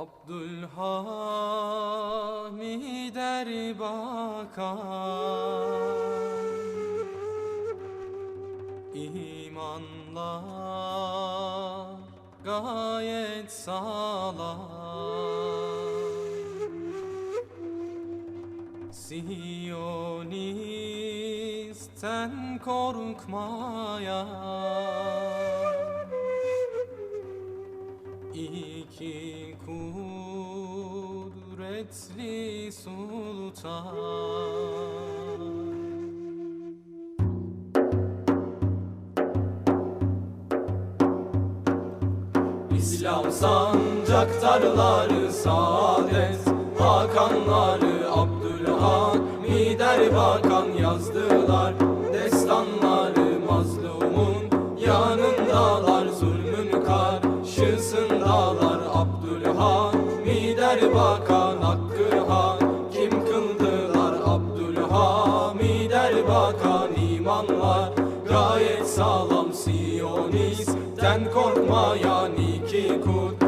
Abdülhamid Erbakan İmanlar gayet sağlam. Siyonistten korkmaya İki kudretli sultan? İslam sancaktarları saadet Hakanları Abdülhamid Erbakan yazdılar. Destanları mazlumun yanındalar Zulmün karşısındalar Erbakan hakkı hak Kim kıldılar Abdülhamid Erbakan imanlar? Gayet sağlam Siyonistten korkmayan iki kudretli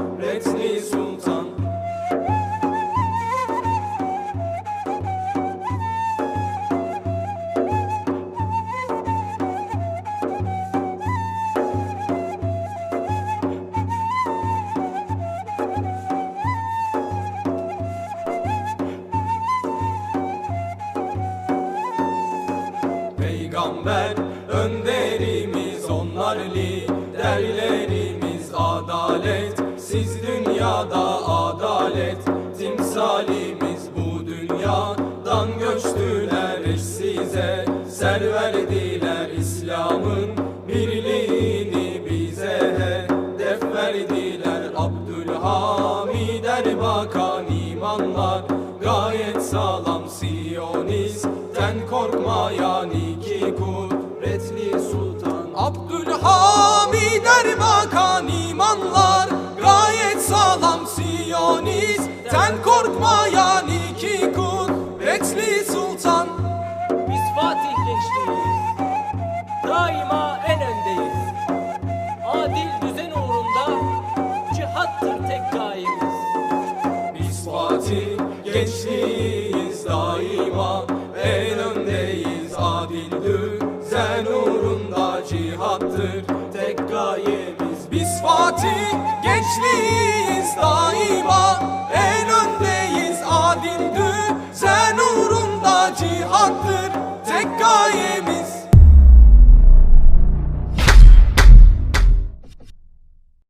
Peygamber. Önderimiz onlar liderlerimiz adalet. Siz dünyada adalet. Timsalimiz bu dünyadan göçtüler eşsize Ser verdiler İslam'ın birliğini bize. Hedef verdiler Abdülhamid Erbakan imanlar. Gayet Siyonistten korkmayan iki kudretli sultan Abdülhamid Erbakan imanlar gayet sağlam Siyonistten korkmayan iki kudretli sultan Biz Fatih gençliğiyiz. Daima en öndeyiz. Adil düzen uğrunda cihattır tek gayemiz. Biz Fatih gençliğiz daima en öndeyiz adil düzen uğrunda cihattır. Tek gayemiz Biz Fatih gençliğiz daima